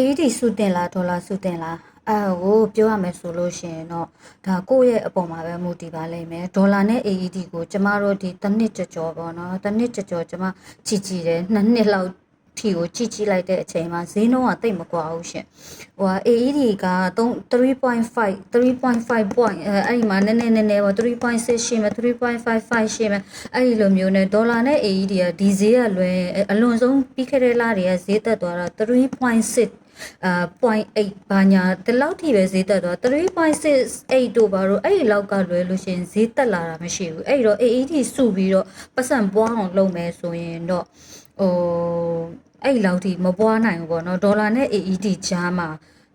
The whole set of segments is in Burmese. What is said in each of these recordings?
အေးဒီစုတင်လားဒေါ်လာစုတင်လားအဲဟိုပြောရမယ်ဆိုလို့ရှိရင်တော့ဒါကိုယ့်ရဲ့အပေါ်မှာပဲမူတည်ပါလိမ့်မယ်ဒေါ်လာနဲ့ AED ကိုကျမတို့ဒီတစ်နှစ်ကြော်ကြော်ပေါ့နော်တစ်နှစ်ကြော်ကြော်ကျမချီချီတယ်နှစ်နှစ်လောက်ထီကိုကြည့်ကြည့်လိုက်တဲ့အချိန်မှာဈေးနှုန်းကတိတ်မကွာဘူးရှင်ဟိုဟာ AED က3.5 3.5 point အဲအဲ့ဒီမှာနည်းနည်းနည်းနည်းပေါ့3.6ရှိမယ်3.55ရှိမယ်အဲ့ဒီလိုမျိုးနဲ့ဒေါ်လာနဲ့ AED ကဒီဈေးကလွယ်အလွန်ဆုံးပြီးခဲ့တဲ့လတွေကဈေးတက်သွားတာ3.6 အာ0.8ဘာညာဒီလောက်ထိပဲဈေးတက်သွား3.68တို့ဘာလို့အဲ့ဒီလောက်ကလွယ်လို့ရှရင်ဈေးတက်လာတာမရှိဘူးအဲ့တော့ AED စုပြီးတော့ပတ်စံပွားအောင်လုပ်မယ်ဆိုရင်တော့ဟိုအဲ့ဒီလောက်ထိမပွားနိုင်ဘူးပေါ့နော်ဒေါ်လာနဲ့ AED ကြားမှာ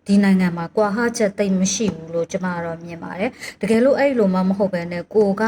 ဒီနိုင်ငံမှာကွာဟချက်တိတ်မရှိဘူးလို့ကျွန်မကတော့မြင်ပါတယ်တကယ်လို့အဲ့လိုမှမဟုတ်ပဲねကိုက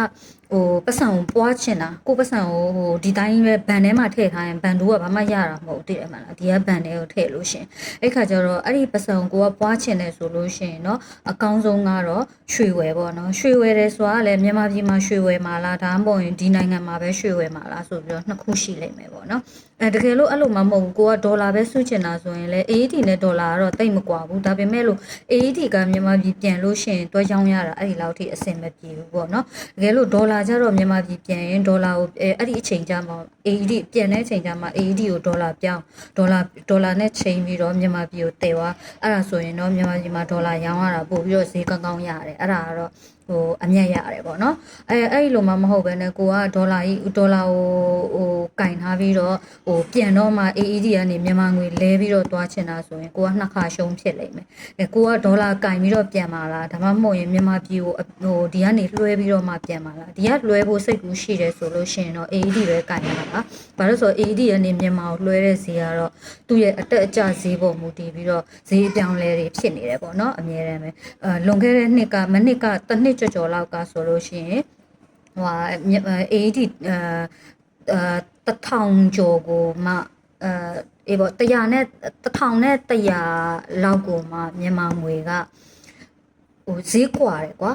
ဟိုပတ်စံကိုပွားချင်တာကိုပတ်စံကိုဟိုဒီတိုင်းပဲဘန်ထဲမှာထည့်ထားရင်ဘန်တူကဘာမှရတာမဟုတ်သိတယ်မလားဒီကဘန်ထဲကိုထည့်လို့ရှင်အဲ့ခါကျတော့အဲ့ဒီပတ်စံကိုကပွားချင်တယ်ဆိုလို့ရှင်เนาะအကောင်းဆုံးကတော့ရွှေဝယ်ပေါ့နော်ရွှေဝယ်တယ်ဆိုတာကလည်းမြန်မာပြည်မှာရွှေဝယ်မှာလားဒါမှမဟုတ်ရင်ဒီနိုင်ငံမှာပဲရွှေဝယ်မှာလားဆိုပြီးတော့နှစ်ခုရှိလိမ့်မယ်ပေါ့နော်အဲတကယ်လို့အဲ့လိုမှမဟုတ်ဘူးကိုကဒေါ်လာပဲစုချင်တာဆိုရင်လည်း AED နဲ့ဒေါ်လာကတော့တိတ်မကွာဘူးဒါပေမဲ့လို့ AED ကမြန်မာပြည်ပြန်လို့ရှိရင်တွဲချောင်းရတာအဲ့ဒီလောက်ထိအဆင်မပြေဘူးပေါ့နော်တကယ်လို့ဒေါ်လာ ာကျတော့မြန်မာပြည်ပြန်ရင်ဒေါ်လာကိုအဲအဲ့ဒီအချိန်ကျမှ AED ပြန်တဲ့အချိန်ကျမှ AED ကိုဒေါ်လာပြောင်းဒေါ်လာဒေါ်လာနဲ့ချိန်ပြီးတော့မြန်မာပြည်ကိုတည်သွားအဲ့ဒါဆိုရင်တော့မြန်မာပြည်မှာဒေါ်လာရောင်းရတာပို့ပြီးတော့ဈေးကောင်းကောင်းရတယ်အဲ့ဒါကတော့ ဟိုအမြတ်ရတယ်ပေါ့နော်အဲအဲ့ဒီလိုမှမဟုတ်ဘဲနဲ့ကိုကဒေါ်လာကြီးဒေါ်လာကိုဟိုကင်ထားပြီးတော့ဟိုပြန်တော့မှ AED ကနေမြန်မာငွေလဲပြီးတော့တွားချင်တာဆိုရင်ကိုကနှစ်ခါရှုံးဖြစ်လိမ့်မယ်အဲကိုကဒေါ်လာကင်ပြီးတော့ပြန်มาလားဒါမှမဟုတ်ရင်မြန်မာပြည်ကိုဟိုဒီကနေလွှဲပြီးတော့မှပြန်มาလားဒီကလွှဲဖို့စိတ်ကူးရှိတယ်ဆိုလို့ရှိရင်တော့ AED ပဲကင်ရတာပါဘာလို့ဆိုတော့ AED ကနေမြန်မာကိုလွှဲတဲ့ဈေးကတော့သူ့ရဲ့အတက်အကျဈေးပေါ်မူတည်ပြီးတော့ဈေးအပြောင်းလဲတွေဖြစ်နေတယ်ပေါ့နော်အများတမ်းပဲအဲလွန်ခဲ့တဲ့နှစ်ကမနှစ်ကတစ်နှစ် ကျော်ကျော်လောက်ကဆိုလို့ရှိရင်ဟိုဟာ AED အဲတထောင်ကျော်ကိုမှအဲအေးပေါ့100နဲ့1000နဲ့100လောက်ကိုမှမြန်မာငွေကဟိုဈေးကွာတယ်ကွာ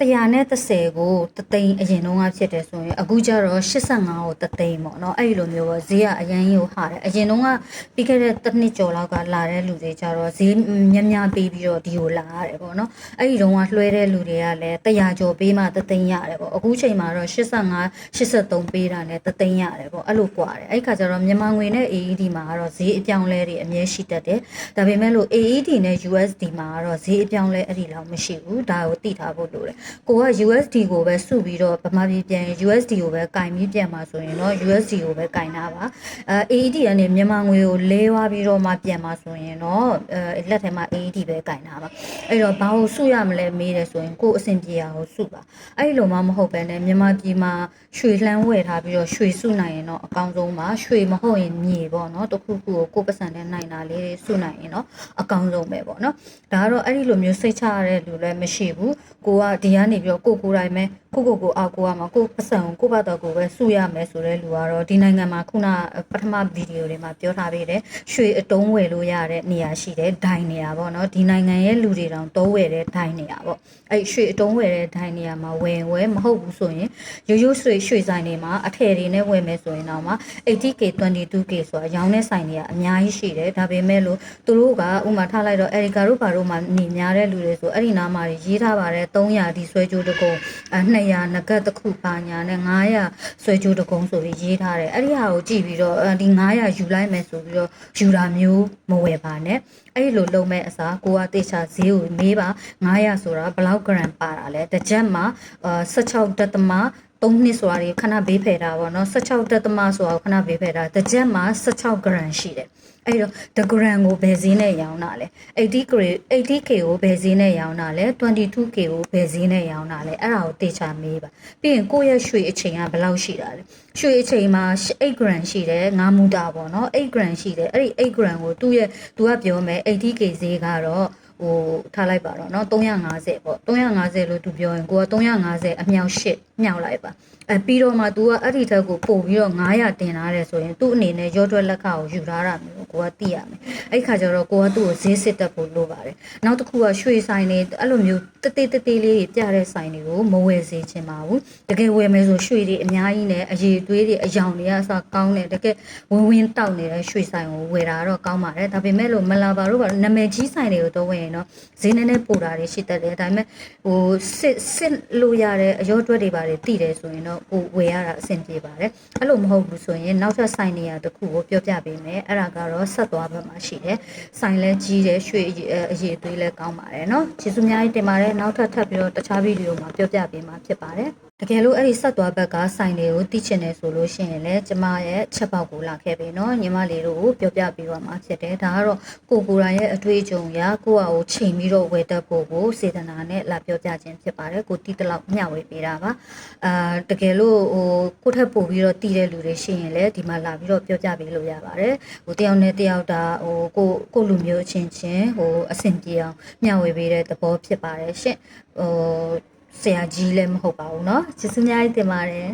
100နဲ့30ကိုတသိန်းအရင်တုန်းကဖြစ်တယ်ဆိုရင်အခုကျတော့85ကိုတသိန်းပေါ့နော်အဲ့ဒီလိုမျိုးပေါ့ဈေးကအရင်ကြီးကိုဟာတယ်အရင်တုန်းကပြီးခဲ့တဲ့တစ်နှစ်ကျော်လောက်ကလာတဲ့လူတွေကျတော့ဈေးမြများများပေးပြီးတော့ဒီကိုလာရတယ်ပေါ့နော်အဲ့ဒီတုန်းကလွှဲတဲ့လူတွေကလည်း100ကျော်ပေးမှတသိန်းရတယ်ပေါ့အခုချိန်မှာတော့85 83ပေးတာနဲ့တသိန်းရတယ်ပေါ့အဲ့လိုကွာတယ်အဲ့ခါကျတော့မြန်မာငွေနဲ့ AED မှာကတော့ဈေးအပြောင်းလဲတွေအမြဲရှိတတ်တယ်ဒါပေမဲ့လို့ AED နဲ့ USD မှာကတော့ဈေးအပြောင်းလဲအဲ့ဒီလောက်မရှိဘူးဒါကိုသိထားဖို့လိုတယ်ကိုက USD ကိုပဲစုပြီးတော့ဗမာပြည်ပြန်ရင် USD ကိုပဲကင်ပြီးပြန်มาဆိုရင်တော့ USD ကိုပဲကင်တာပါအဲ AED ကနေမြန်မာငွေကိုလဲသွားပြီးတော့မှပြန်มาဆိုရင်တော့အဲလက်ထဲမှာ AED ပဲကင်တာပါအဲ့တော့ဘာကိုစုရမလဲမေးတယ်ဆိုရင်ကိုအဆင်ပြေအောင်ကိုစုပါအဲ့လိုမှမဟုတ်ပဲねမြန်မာပြည်မှာရွှေလှမ်းဝယ်ထားပြီးတော့ရွှေစုနိုင်ရင်တော့အကောင်းဆုံးပါရွှေမဟုတ်ရင်မြေပေါ့နော်တခုခုကိုကိုပတ်စံနဲ့နိုင်တာလေးတွေစုနိုင်ရင်တော့အကောင်းဆုံးပဲပေါ့နော်ဒါကတော့အဲ့ဒီလိုမျိုးစိတ်ချရတဲ့လူလည်းမရှိဘူးကိုကဒီ ကနေပြီးတော့ကိုကိုတိုင်းပဲကိုကိုကိုအောက်ကိုရမှာကိုပတ်စံကိုကိုဘတ်တော်ကိုပဲစုရမယ်ဆိုတဲ့လူကတော့ဒီနိုင်ငံမှာခုနပထမဗီဒီယိုတွေမှာပြောထားပေးတယ်ရွှေအတုံးဝယ်လို့ရတဲ့နေရာရှိတယ်ဒိုင်နေရာပေါ့နော်ဒီနိုင်ငံရဲ့လူတွေတောင်တိုးဝယ်တဲ့ဒိုင်နေရာပေါ့အဲ့ရွှေအတုံးဝယ်တဲ့ဒိုင်နေရာမှာဝယ်ဝယ်မဟုတ်ဘူးဆိုရင်ရိုးရိုးရွှေရွှေဆိုင်တွေမှာအထည်တွေနဲ့ဝယ်မယ်ဆိုရင်တော့မှ 80k 22k ဆိုတာရောင်းတဲ့ဆိုင်တွေကအများကြီးရှိတယ်ဒါပေမဲ့လို့သူတို့ကဥမာထားလိုက်တော့အရီကာတို့ဘာတို့မှနေများတဲ့လူတွေဆိုအဲ့ဒီနားမှာရေးထားပါတယ်300ဒီဆွဲကြိုးတကုံအဲ200ငကတ်တစ်ခုပါညာနဲ့900ဆွဲကြိုးတကုံဆိုပြီးရေးထားတယ်အဲ့ဒီဟာကိုကြည့်ပြီးတော့ဒီ900ယူလိုက်မယ်ဆိုပြီးတော့ယူတာမျိုးမဝယ်ပါနဲ့အဲ့ဒီလိုလုံမဲ့အစားကိုကတေချာဈေးကိုမေးပါ900ဆိုတာဘယ်လောက် gram ပါတာလဲတစ်ချက်မှာ16ဒသမ3နှစ်ဆိုတာတွေခဏဘေးဖယ်တာပေါ့နော်16တက်သမဆိုတာကိုခဏဘေးဖယ်တာတစ်ချက်မှာ16 gram ရှိတယ် အဲ့တော့တဂရမ်ကိုဘယ်ဈေးနဲ့ရောင်းတာလဲ 80k 80k ကိုဘယ်ဈေးနဲ့ရောင်းတာလဲ 22k ကိုဘယ်ဈေးနဲ့ရောင်းတာလဲအဲ့ဒါကိုတေချာမေးပါပြီးရင်ကိုယ့်ရဲ့ရွှေအချိန်ကဘယ်လောက်ရှိတာလဲရွှေအချိန်မှာ8 gram ရှိတယ်ငါးမူတာပေါ့နော်8 gram ရှိတယ်အဲ့ဒီ8 gram ကိုသူ့ရဲ့သူကပြောမယ် 80k ဈေးကတော့ဟိုထားလိုက်ပါတော့เนาะ350ပေါ့350လို့သူပြောရင်ကိုက350အမြောက်8 မြောက်လိုက်ပါအဲပြီးတော့မှ तू ကအဲ့ဒီထက်ကိုပို့ပြီးတော့900တင်လာတယ်ဆိုရင်သူ့အနေနဲ့ရောတွက်လက်ခကိုယူထားတာမျိုးကိုကသိရမယ်အဲ့ခါကျတော့ကိုကသူ့ကိုဈေးစစ်တက်ဖို့လိုပါတယ်နောက်တစ်ခုကရွှေဆိုင်တွေအဲ့လိုမျိုးတသေးတသေးလေးတွေပြတဲ့ဆိုင်တွေကိုမဝယ်စေချင်ပါဘူးတကယ်ဝယ်မယ်ဆိုရွှေတွေအများကြီးနဲ့အရေးသွေးတွေအယောင်တွေကအစကောင်းတယ်တကယ်ဝင်းဝင်းတောက်နေတဲ့ရွှေဆိုင်ကိုဝယ်တာတော့ကောင်းပါတယ်ဒါပေမဲ့လို့မလာပါတော့ပါနာမည်ကြီးဆိုင်တွေကိုတော့ဝယ်ရင်တော့ဈေးနည်းနည်းပိုတာတွေရှိတတ်တယ်ဒါပေမဲ့ဟိုစစ်စစ်လို့ရတဲ့အရောတွက်တွေပါတတည်တယ်ဆိုရင်တော့ကိုဝယ်ရတာအဆင်ပြေပါတယ်အဲ့လိုမဟုတ်ဘူးဆိုရင်နောက်ထပ်ဆိုင်နေရာတစ်ခုကိုပြောပြပေးမယ်အဲ့ဒါကတော့ဆက်သွားဘက်မှာရှိတယ်ဆိုင်လဲကြီးတယ်ရွှေအရေးအရေးသွေးလဲကောင်းပါတယ်เนาะကျေးဇူးအများကြီးတင်ပါတယ်နောက်ထပ်ထပ်ပြီးတော့တခြားဗီဒီယိုမှာပြောပြပေးမှာဖြစ်ပါတယ် တကယ်လို့အဲ့ဒီဆက်သွားဘက်ကဆိုင်တွေကိုသိချင်တယ်ဆိုလို့ရှိရင်လည်းကျမရဲ့ချက်ပေါက်ကိုလာခဲ့ပြီเนาะညီမလေးတို့ကိုပြောပြပေးပါမှာဖြစ်တယ်ဒါကတော့ကိုကိုရိုင်းရဲ့အတွေ့အကြုံရာကိုယ့်အကိုချိန်ပြီးတော့ဝယ်တတ်ဖို့ကိုစေတနာနဲ့လာပြောပြခြင်းဖြစ်ပါတယ်ကိုတီးတလောက်မျှဝေပေးတာပါအာတကယ်လို့ဟိုကိုယ့်ထက်ပိုပြီးတော့တီးတဲ့လူတွေရှိရင်လည်းဒီမှာလာပြီးတော့ပြောပြပေးလို့ရပါတယ်ဟိုတယောက်နဲ့တယောက်ဒါဟိုကိုကိုလူမျိုးချင်းချင်းဟိုအဆင်ပြေအောင်မျှဝေပေးတဲ့သဘောဖြစ်ပါတယ်ရှင့်ဟို ဆရာကြီးလည်းမဟုတ်ပါဘူးเนาะကျေးဇူးများကြီးတင်ပါတယ်